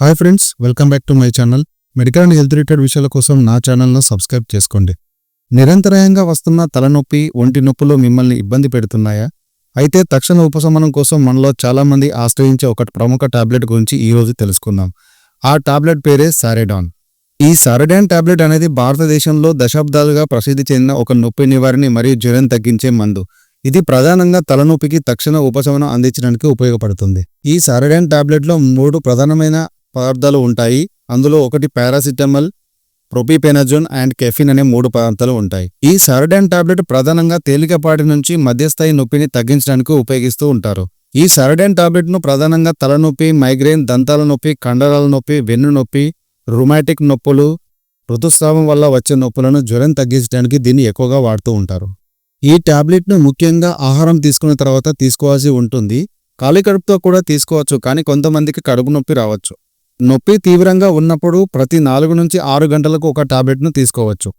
Hi friends welcome back to my channel. Medical and health related విషయాల కోసం నా ఛానల్ను సబ్స్క్రైబ్ చేసుకోండి. నిరంతరాయంగా వస్తున్న తలనొప్పి ఒంటి నొప్పులు మిమ్మల్ని ఇబ్బంది పెడుతున్నాయా? అయితే తక్షణ ఉపశమనం కోసం మనలో చాలామంది ఆశ్రయించే ఒక ప్రముఖ టాబ్లెట్ గురించి ఈరోజు తెలుసుకుందాం. ఆ టాబ్లెట్ పేరే సారెడాన్. ఈ సారెడాన్ టాబ్లెట్ అనేది భారతదేశంలో దశాబ్దాలుగా ప్రసిద్ధి చెందిన ఒక నొప్పి నివారణ మరియు జ్వరం తగ్గించే మందు. ఇది ప్రధానంగా తలనొప్పికి తక్షణ ఉపశమనం అందించడానికి ఉపయోగపడుతుంది. ఈ సారెడాన్ టాబ్లెట్లో మూడు ప్రధానమైన పదార్థాలు ఉంటాయి. అందులో ఒకటి పారాసిటమల్ ప్రొపిపెనజోన్ అండ్ కెఫిన్ అనే మూడు పదార్థాలు ఉంటాయి. ఈ సరడైన్ టాబ్లెట్ ప్రధానంగా తేలికపాటి నుంచి మధ్యస్థాయి నొప్పిని తగ్గించడానికి ఉపయోగిస్తూ ఉంటారు. ఈ సరడైన్ టాబ్లెట్ను ప్రధానంగా తలనొప్పి మైగ్రేన్ దంతాల నొప్పి కండరాల నొప్పి వెన్ను నొప్పి రుమాటిక్ నొప్పులు ఋతుస్రావం వల్ల వచ్చే నొప్పులను జ్వరం తగ్గించడానికి దీన్ని ఎక్కువగా వాడుతూ ఉంటారు. ఈ టాబ్లెట్ను ముఖ్యంగా ఆహారం తీసుకున్న తర్వాత తీసుకోవాల్సి ఉంటుంది. ఖాళీ కడుపుతో కూడా తీసుకోవచ్చు కానీ కొంతమందికి కడుపు నొప్పి రావచ్చు. నొప్పి తీవ్రంగా ఉన్నప్పుడు ప్రతి నాలుగు నుంచి ఆరు గంటలకు ఒక టాబ్లెట్ను తీసుకోవచ్చు.